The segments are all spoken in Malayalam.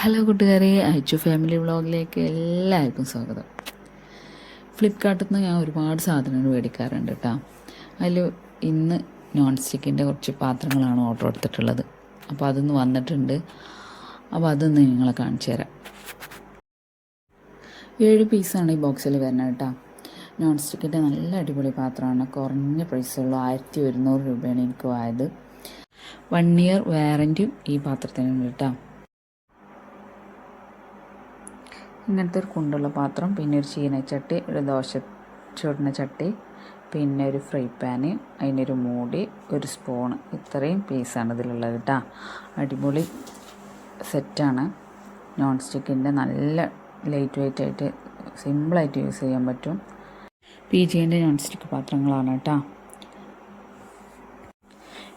ഹലോ കൂട്ടുകാരെ അയച്ചു ഫാമിലി വ്ളോഗിലേക്ക് എല്ലാവർക്കും സ്വാഗതം. ഫ്ലിപ്കാർട്ടിൽ നിന്ന് ഞാൻ ഒരുപാട് സാധനങ്ങൾ മേടിക്കാറുണ്ട് കേട്ടോ. അതിൽ ഇന്ന് നോൺ സ്റ്റിക്കിന്റെ കുറച്ച് പാത്രങ്ങളാണ് ഓർഡർ എടുത്തിട്ടുള്ളത് അപ്പോൾ അതൊന്ന് വന്നിട്ടുണ്ട്. അപ്പോൾ അതൊന്ന് നിങ്ങളെ കാണിച്ചു തരാം. ഏഴ് പീസാണ് ഈ ബോക്സിൽ വരുന്നത് കേട്ടോ. നോൺ സ്റ്റിക്കിന്റെ നല്ല അടിപൊളി പാത്രമാണ്. കുറഞ്ഞ പ്രൈസുള്ളൂ ആയിരത്തി ഒരുന്നൂറ് രൂപയാണ് എനിക്ക് ആയത് വൺ ഇയർ വാറന്റിയും ഈ പാത്രത്തിനുണ്ട് കേട്ടോ. ഇങ്ങനത്തെ ഒരു കുണ്ടുള്ള പാത്രം പിന്നെ ഒരു ചീനച്ചട്ടി ഒരു ദോശ ചുടുന്ന ചട്ടി പിന്നെ ഒരു ഫ്രൈ പാന് അതിനൊരു മൂടി ഒരു സ്പൂൺ ഇത്രയും പീസാണ് ഇതിലുള്ളത് കേട്ടോ അടിപൊളി സെറ്റാണ് നോൺ സ്റ്റിക്കിന്റെ നല്ല ലൈറ്റ് വെയിറ്റ് ആയിട്ട് സിമ്പിളായിട്ട് യൂസ് ചെയ്യാൻ പറ്റും. പി ജിന്റെ നോൺ സ്റ്റിക്ക് പാത്രങ്ങളാണ് കേട്ടോ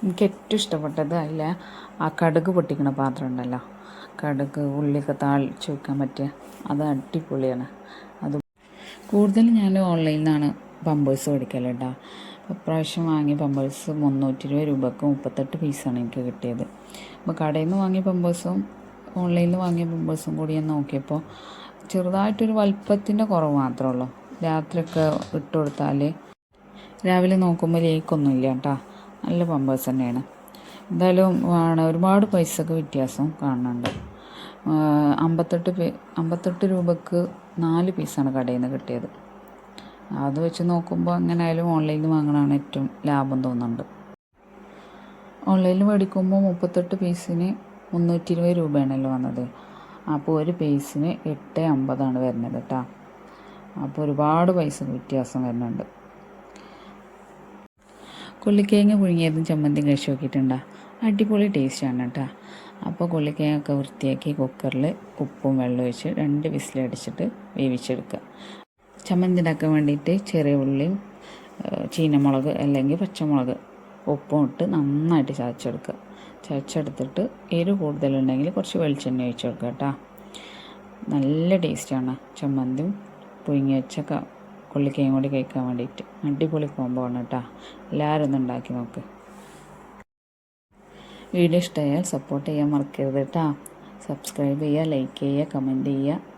എനിക്ക് ഏറ്റവും ഇഷ്ടപ്പെട്ടത് അതിൽ ആ കടുക് പൊട്ടിക്കുന്ന പാത്രം ഉണ്ടല്ലോ. കടുക് ഉള്ളിയൊക്കെ താളിച്ച് വെക്കാൻ പറ്റുക അത് അടിപൊളിയാണ്. അത് കൂടുതൽ ഞാൻ ഓൺലൈനിൽ നിന്നാണ് പമ്പേഴ്സ് മേടിക്കൽ കേട്ടോ ഇപ്രാവശ്യം വാങ്ങിയ പമ്പേഴ്സ് മുന്നൂറ്റി ഇരുപത് രൂപക്ക് മുപ്പത്തെട്ട് പീസാണ് എനിക്ക് കിട്ടിയത്. അപ്പോൾ കടയിൽ നിന്ന് വാങ്ങിയ പമ്പേഴ്സും ഓൺലൈനിൽ നിന്ന് വാങ്ങിയ പമ്പേഴ്സും കൂടി ഞാൻ നോക്കിയപ്പോൾ ചെറുതായിട്ടൊരു വലുപ്പത്തിന്റെ കുറവ് മാത്രമേ ഉള്ളൂ. രാത്രിയൊക്കെ ഇട്ട് കൊടുത്താൽ രാവിലെ നോക്കുമ്പോൾ ലേക്കൊന്നുമില്ല കേട്ടോ നല്ല പമ്പേഴ്സ് തന്നെയാണ്. എന്തായാലും ആണ് ഒരുപാട് പൈസക്ക് വ്യത്യാസം കാണുന്നുണ്ട് അമ്പത്തെട്ട് പേ അമ്പത്തെട്ട് രൂപക്ക് നാല് പീസാണ് കടയിൽ നിന്ന് കിട്ടിയത്. അത് വെച്ച് നോക്കുമ്പോൾ എങ്ങനെ ആയാലും ഓൺലൈനിൽ വാങ്ങണതാണ് ഏറ്റവും ലാഭം തോന്നുന്നുണ്ട്. ഓൺലൈനിൽ മേടിക്കുമ്പോൾ മുപ്പത്തെട്ട് പീസിന് മുന്നൂറ്റി ഇരുപത് രൂപയാണല്ലോ വന്നത്. അപ്പോൾ ഒരു പീസിന് എട്ട് അമ്പതാണ് വരുന്നത് കേട്ടോ അപ്പോൾ ഒരുപാട് പൈസ വ്യത്യാസം വരുന്നുണ്ട്. കൊള്ളിക്കേങ്ങ പുഴുങ്ങിയതും ചമ്മന്തിയും കഴിച്ച് നോക്കിയിട്ടുണ്ടോ? അടിപൊളി ടേസ്റ്റാണ് കേട്ടോ അപ്പോൾ കൊള്ളിക്കേങ്ങൊക്കെ വൃത്തിയാക്കി കുക്കറിൽ ഉപ്പും വെള്ളം ഒഴിച്ച് രണ്ട് വിസിലടിച്ചിട്ട് വേവിച്ചെടുക്കുക. ചമ്മന്തി വേണ്ടിയിട്ട് ചെറിയ ഉള്ളിയും ചീനമുളക് അല്ലെങ്കിൽ പച്ചമുളക് ഉപ്പും ഇട്ട് നന്നായിട്ട് ചതച്ചെടുക്കുക. ചതച്ചെടുത്തിട്ട് എരിവ് കൂടുതലുണ്ടെങ്കിൽ കുറച്ച് വെളിച്ചെണ്ണ ഒഴിച്ച് കൊടുക്കുക കേട്ടോ. നല്ല ടേസ്റ്റാണ് ചമ്മന്തിയും പുഴുങ്ങി വെച്ച കൊള്ളിക്കയും കൂടി കഴിക്കാൻ വേണ്ടിയിട്ട്. അടിപൊളി കോമ്പോ ആണ് കേട്ടോ. എല്ലാവരും ഒന്ന് ഉണ്ടാക്കി നോക്ക്. വീഡിയോ ഇഷ്ടമായാൽ സപ്പോർട്ട് ചെയ്യാൻ മറക്കരുത് കേട്ടോ. സബ്സ്ക്രൈബ് ചെയ്യുക ലൈക്ക് ചെയ്യുക കമന്റ് ചെയ്യുക.